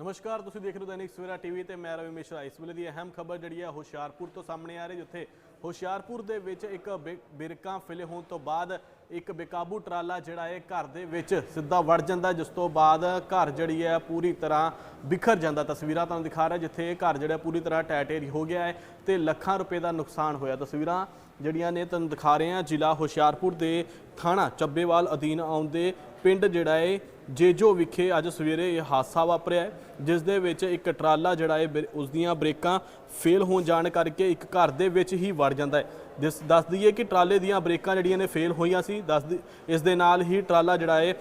ਨਮਸਕਾਰ, ਤੁਸੀਂ ਦੇਖ ਰਹੇ ਹੋ ਦੈਨਿਕ ਸਵੇਰਾ ਟੀਵੀ ਤੇ ਮੈਂ ਰਵੀ ਮਿਸ਼ਰਾ। ਇਸ ਵੇਲੇ ਦੀ ਅਹਿਮ ਖਬਰ ਜਿਹੜੀ ਹੈ ਹੁਸ਼ਿਆਰਪੁਰ ਤੋਂ ਸਾਹਮਣੇ ਆ ਰਹੀ ਜਿੱਥੇ ਹੁਸ਼ਿਆਰਪੁਰ ਦੇ ਵਿੱਚ ਇੱਕ ਬਿ- ਬਿਰਕਾਂ ਫਿਲੇ ਹੋਣ ਤੋਂ ਬਾਅਦ ਇੱਕ ਬੇਕਾਬੂ ਟਰਾਲਾ ਜਿਹੜਾ ਹੈ ਘਰ ਦੇ ਵਿੱਚ ਸਿੱਧਾ ਵੜ ਜਾਂਦਾ, ਜਿਸ ਤੋਂ ਬਾਅਦ ਘਰ ਜਿਹੜੀ ਹੈ ਪੂਰੀ ਤਰ੍ਹਾਂ ਬਿਖਰ ਜਾਂਦਾ। ਤਸਵੀਰਾਂ ਤੁਹਾਨੂੰ ਦਿਖਾ ਰਿਹਾ, ਜਿੱਥੇ ਇਹ ਘਰ ਜਿਹੜਾ ਪੂਰੀ ਤਰ੍ਹਾਂ ਟੈਟੇਰੀ ਹੋ ਗਿਆ ਹੈ ਤੇ ਲੱਖਾਂ ਰੁਪਏ ਦਾ ਨੁਕਸਾਨ ਹੋਇਆ। ਤਸਵੀਰਾਂ ਜਿਹੜੀਆਂ ਨੇ ਤੁਹਾਨੂੰ ਦਿਖਾ ਰਹੇ ਹਾਂ ਜ਼ਿਲ੍ਹਾ ਹੁਸ਼ਿਆਰਪੁਰ ਦੇ ਥਾਣਾ ਚੱਬੇਵਾਲ ਅਧੀਨ ਆਉਂਦੇ ਪਿੰਡ ਜਿਹੜਾ ਹੈ ਜੇਜੋ ਵਿਖੇ ਅੱਜ ਸਵੇਰੇ ਇਹ ਹਾਦਸਾ ਵਾਪਰਿਆ ਹੈ, ਜਿਸ ਦੇ ਵਿੱਚ ਇੱਕ ਟਰਾਲਾ ਜਿਹੜਾ ਹੈ ਬ੍ਰੇ- ਉਸ ਦੀਆਂ ਬ੍ਰੇਕਾਂ ਫੇਲ ਹੋਣ ਜਾਣ ਕਰਕੇ ਇੱਕ ਘਰ ਦੇ ਵਿੱਚ ਹੀ ਵੜ ਜਾਂਦਾ ਹੈ। ਜਿਸ ਦੱਸ ਦਈਏ ਕਿ ਟਰਾਲੇ ਦੀਆਂ ਬ੍ਰੇਕਾਂ ਜਿਹੜੀਆਂ ਨੇ ਫੇਲ ਹੋਈਆਂ ਸੀ ਦੱਸ ਇਸ ਦੇ ਨਾਲ ਹੀ ਟਰਾਲਾ ਜਿਹੜਾ ਹੈ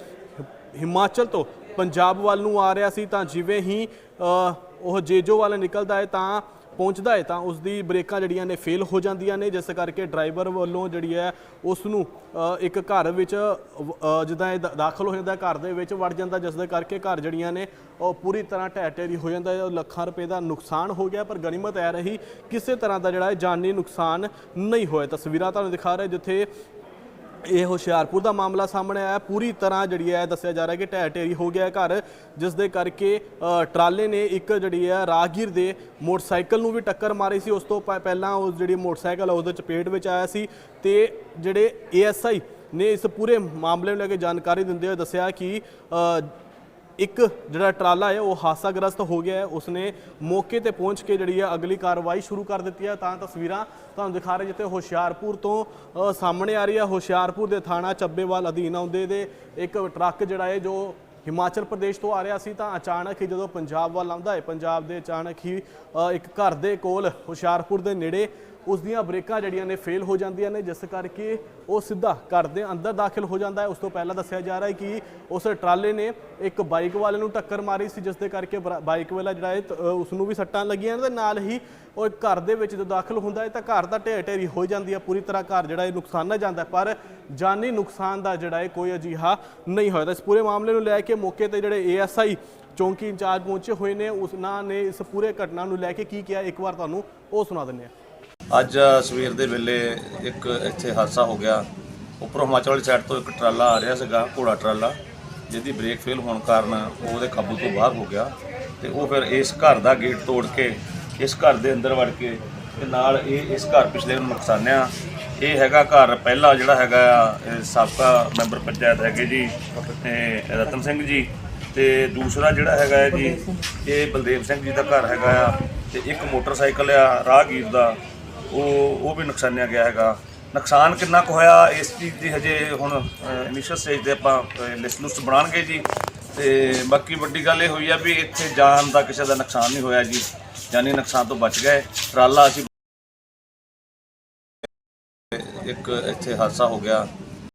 ਹਿਮਾਚਲ ਤੋਂ ਪੰਜਾਬ ਵੱਲ ਨੂੰ ਆ ਰਿਹਾ ਸੀ ਤਾਂ ਜਿਵੇਂ ਹੀ ਉਹ ਜੇਜੋ ਵੱਲ ਨਿਕਲਦਾ ਹੈ ਤਾਂ ਪਹੁੰਚਦਾ ਹੈ ਤਾਂ ਉਸ ਦੀ ਬ੍ਰੇਕਾਂ ਜਿਹੜੀਆਂ ਨੇ ਫੇਲ ਹੋ ਜਾਂਦੀਆਂ ਨੇ, ਜਿਸ ਕਰਕੇ ਡਰਾਈਵਰ ਵੱਲੋਂ ਜਿਹੜੀ ਹੈ ਉਸ ਨੂੰ ਇੱਕ ਘਰ ਵਿੱਚ ਜਿੱਦਾਂ ਇਹ ਦ- ਦਾਖਲ ਹੋ ਜਾਂਦਾ ਘਰ ਦੇ ਵਿੱਚ ਵੜ ਜਾਂਦਾ, ਜਿਸ ਦੇ ਕਰਕੇ ਘਰ ਜਿਹੜੀਆਂ ਨੇ ਉਹ ਪੂਰੀ ਤਰ੍ਹਾਂ ਢਹਿ ਢੇਰੀ ਹੋ ਜਾਂਦਾ ਹੈ ਲੱਖਾਂ ਰੁਪਏ ਦਾ ਨੁਕਸਾਨ ਹੋ ਗਿਆ, ਪਰ ਗਨੀਮਤ ਐ ਰਹੀ, ਕਿਸੇ ਤਰ੍ਹਾਂ ਦਾ ਜਿਹੜਾ ਹੈ ਜਾਨੀ ਨੁਕਸਾਨ ਨਹੀਂ ਹੋਇਆ। ਤਸਵੀਰਾਂ ਤੁਹਾਨੂੰ ਦਿਖਾ ਰਹੇ ਜਿੱਥੇ ਇਹ ਹੁਸ਼ਿਆਰਪੁਰ ਦਾ ਮਾਮਲਾ ਸਾਹਮਣੇ ਆਇਆ। ਪੂਰੀ ਤਰ੍ਹਾਂ ਜਿਹੜੀ ਹੈ ਦੱਸਿਆ ਜਾ ਰਿਹਾ ਕਿ ਢਹਿ ਢੇਰੀ ਹੋ ਗਿਆ ਘਰ, ਜਿਸ ਦੇ ਕਰਕੇ ਟਰਾਲੇ ਨੇ ਇੱਕ ਜਿਹੜੀ ਹੈ ਰਾਗੀਰ ਦੇ ਮੋਟਰਸਾਈਕਲ ਨੂੰ ਵੀ ਟੱਕਰ ਮਾਰੀ ਸੀ। ਉਸ ਤੋਂ ਪਹਿਲਾਂ ਉਹ ਜਿਹੜੀ ਮੋਟਰਸਾਈਕਲ ਆ, ਉਹਦੇ ਚਪੇਟ ਵਿੱਚ ਆਇਆ ਸੀ ਤੇ ਜਿਹੜੇ ਏਐਸਆਈ ਨੇ ਇਸ ਪੂਰੇ ਮਾਮਲੇ ਨੂੰ ਲੈ ਕੇ ਜਾਣਕਾਰੀ ਦਿੰਦੇ ਹੋਏ ਦੱਸਿਆ ਕਿ ਇੱਕ ਜਿਹੜਾ ਟਰਾਲਾ ਹੈ, ਉਹ ਹਾਦਸਾਗ੍ਰਸਤ ਹੋ ਗਿਆ ਹੈ। ਉਸਨੇ ਮੌਕੇ ਤੇ ਪਹੁੰਚ ਕੇ ਜਿਹੜੀ ਹੈ, ਅਗਲੀ ਕਾਰਵਾਈ ਸ਼ੁਰੂ ਕਰ ਦਿੱਤੀ ਹੈ। ਤਾਂ ਤਸਵੀਰਾਂ ਤੁਹਾਨੂੰ ਦਿਖਾ ਰਹੇ ਜਿੱਥੇ ਹੁਸ਼ਿਆਰਪੁਰ ਤੋਂ ਸਾਹਮਣੇ ਆ ਰਹੀ ਹੈ। ਹੁਸ਼ਿਆਰਪੁਰ ਦੇ ਥਾਣਾ ਚੱਬੇਵਾਲ ਅਧੀਨ ਆਉਂਦੇ ਦੇ ਇੱਕ ਟਰੱਕ ਜਿਹੜਾ ਹੈ, ਜੋ ਹਿਮਾਚਲ ਪ੍ਰਦੇਸ਼ ਤੋਂ ਆ ਰਿਹਾ ਸੀ, ਤਾਂ ਅਚਾਨਕ ਹੀ ਜਦੋਂ ਪੰਜਾਬ ਵੱਲ ਆਉਂਦਾ ਹੈ, ਪੰਜਾਬ ਦੇ ਅਚਾਨਕ ਹੀ ਇੱਕ ਘਰ ਦੇ ਕੋਲ ਹੁਸ਼ਿਆਰਪੁਰ ਦੇ ਨੇੜੇ ਉਸ ਦੀਆਂ ਬ੍ਰੇਕਾਂ ਜਿਹੜੀਆਂ ਨੇ ਫੇਲ ਹੋ ਜਾਂਦੀਆਂ ਨੇ, ਜਿਸ ਕਰਕੇ ਉਹ ਸਿੱਧਾ ਘਰ ਦੇ ਅੰਦਰ ਦਾਖਲ ਹੋ ਜਾਂਦਾ ਹੈ। ਉਸ ਤੋਂ ਪਹਿਲਾਂ ਦੱਸਿਆ ਜਾ ਰਿਹਾ ਹੈ ਕਿ ਉਸ ਟਰਾਲੇ ਨੇ ਇੱਕ ਬਾਈਕ ਵਾਲੇ ਨੂੰ ਟੱਕਰ ਮਾਰੀ ਸੀ, ਜਿਸ ਦੇ ਕਰਕੇ ਬਰਾ- ਬਾਈਕ ਵਾਲਾ ਜਿਹੜਾ ਹੈ ਉਸ ਨੂੰ ਵੀ ਸੱਟਾਂ ਲੱਗੀਆਂ ਨੇ ਤੇ ਨਾਲ ਹੀ ਉਹ ਘਰ ਦੇ ਵਿੱਚ ਜਦੋਂ ਦਾਖਲ ਹੁੰਦਾ ਹੈ ਤਾਂ ਘਰ ਦਾ ਢੇਰ ਢੇਰੀ ਹੋ ਜਾਂਦੀ ਹੈ। ਪੂਰੀ ਤਰ੍ਹਾਂ ਘਰ ਜਿਹੜਾ ਹੈ ਨੁਕਸਾਨਾ ਜਾਂਦਾ ਪਰ ਜਾਨੀ ਨੁਕਸਾਨ ਦਾ ਜਿਹੜਾ ਹੈ ਕੋਈ ਅਜਿਹਾ ਨਹੀਂ ਹੋਇਆ। ਤਾਂ ਇਸ ਪੂਰੇ ਮਾਮਲੇ ਨੂੰ ਲੈ ਕੇ ਮੌਕੇ ਤੇ ਜਿਹੜੇ ਏਐਸਆਈ ਚੌਂਕੀ ਇੰਚਾਰਜ ਪਹੁੰਚੇ ਹੋਏ ਨੇ ਉਸਨਾਂ ਨੇ ਇਸ ਪੂਰੇ ਘਟਨਾ ਨੂੰ ਲੈ ਕੇ ਕੀ ਕਿਹਾ? ਇੱਕ ਵਾਰ ਤੁਹਾਨੂੰ ਉਹ ਸੁਣਾ ਦਿੰਦੇ ਹਾਂ। ਅੱਜ ਸਵੇਰ ਦੇ ਵੇਲੇ ਇੱਕ ਇੱਥੇ ਹਾਦਸਾ ਹੋ ਗਿਆ। ਉੱਪਰੋਂ ਹਿਮਾਚਲ ਵਾਲੀ ਸਾਈਡ ਤੋਂ ਇੱਕ ਟਰਾਲਾ ਆ ਰਿਹਾ ਸੀਗਾ, ਘੋੜਾ ਟਰਾਲਾ, ਜਿਹਦੀ ਬ੍ਰੇਕ ਫੇਲ ਹੋਣ ਕਾਰਨ ਉਹ ਉਹਦੇ ਕਾਬੂ ਤੋਂ ਬਾਹਰ ਹੋ ਗਿਆ ਤੇ ਉਹ ਫਿਰ ਇਸ ਘਰ ਦਾ ਗੇਟ ਤੋੜ ਕੇ, ਇਸ ਘਰ ਦੇ ਅੰਦਰ ਵੜ ਕੇ ਤੇ ਨਾਲ ਇਹ ਇਸ ਘਰ ਪਿਛਲੇ ਨੂੰ ਨੁਕਸਾਨਿਆ। ਇਹ ਹੈਗਾ ਘਰ ਪਹਿਲਾ ਜਿਹੜਾ ਹੈਗਾ ਆ ਸਾਬਕਾ ਮੈਂਬਰ ਪੰਚਾਇਤ ਹੈਗੇ ਜੀ ਰਤਨ ਸਿੰਘ ਜੀ ਤੇ ਦੂਸਰਾ ਜਿਹੜਾ ਹੈਗਾ ਹੈ ਜੀ, ਇਹ ਬਲਦੇਵ ਸਿੰਘ ਜੀ ਦਾ ਘਰ ਹੈਗਾ ਆ ਤੇ ਇੱਕ ਮੋਟਰਸਾਈਕਲ ਆ ਰਾਹਗੀਰ ਦਾ। ਉਹ ਉਹ ਵੀ ਨੁਕਸਾਨਿਆ ਗਿਆ ਹੈਗਾ। ਨੁਕਸਾਨ ਕਿੰਨਾ ਕੁ ਹੋਇਆ, ਇਸ ਚੀਜ਼ ਦੀ ਹਜੇ ਹੁਣ ਇਨੀਸ਼ੀਅਲ ਸਟੇਜ ਤੇ ਆਪਾਂ ਲਿਸਟ ਲੁਸਟ ਬਣਾਣਗੇ ਜੀ। ਤੇ ਬਾਕੀ ਵੱਡੀ ਗੱਲ ਇਹ ਹੋਈ ਆ ਵੀ ਇੱਥੇ ਜਾਨ ਦਾ ਕਿਸੇ ਦਾ ਨੁਕਸਾਨ ਨਹੀਂ ਹੋਇਆ ਜੀ। ਜਾਨੀ ਨੁਕਸਾਨ ਤੋਂ ਬਚ ਗਏ। ਟਰਾਲਾ ਅਸੀਂ ਇੱਕ ਇੱਥੇ ਹਾਦਸਾ ਹੋ ਗਿਆ।